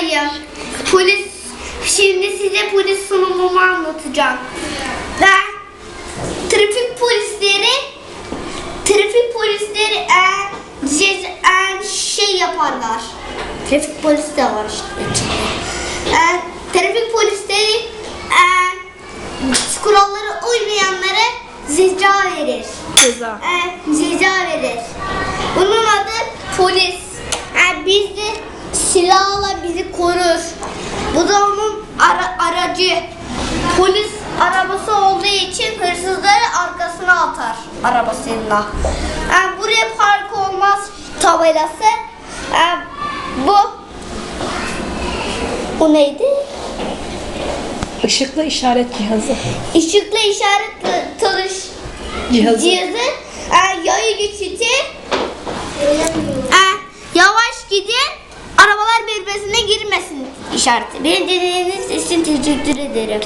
Bali. 5 yaşındayım. Polis şimdi size polis sunumumu anlatacağım. Ben trafik polisleri trafik polisleri e, cez, e, şey yaparlar. Trafik polisi de var işte. içinde. E, trafik polisleri e, kurallara uymayanlara ceza verir. Ceza. E, ceza verir. Silahla bizi korur. Bu da onun ara- aracı. Polis arabası olduğu için hırsızları arkasına atar arabasıyla. E, buraya park olmaz tabelası. E, bu bu neydi? Işıklı işaret cihazı. Işıklı işaret tanış Cihazı. cihazı, e, yaya geçidi, işareti. Beni dinlediğiniz için teşekkür ederim.